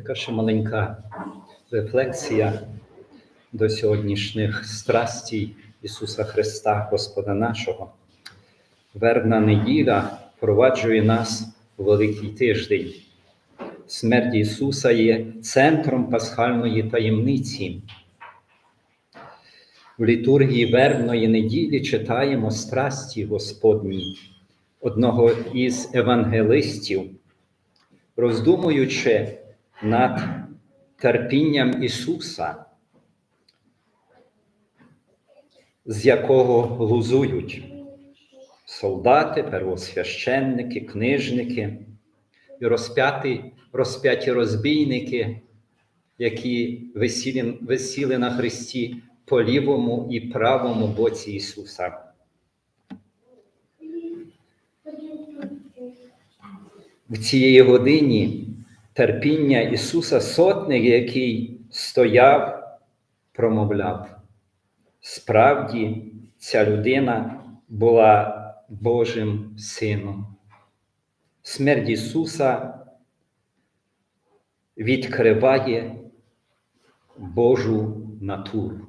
Така ще маленька рефлексія до сьогоднішніх страстей Ісуса Христа, Господа нашого. Вербна неділя впроваджує нас у Великий тиждень. Смерть Ісуса є центром пасхальної таємниці. В літургії вербної неділі читаємо страсті Господні, одного із евангелистів, роздумуючи над терпінням Ісуса, з якого глузують солдати, первосвященники, книжники і розп'яті, розп'яті розбійники, які висіли, висіли на Христі по лівому і правому боці Ісуса. В цієї годині терпіння Ісуса Сотник, який стояв, промовляв. Справді, ця людина була Божим Сином. Смерть Ісуса відкриває Божу натуру.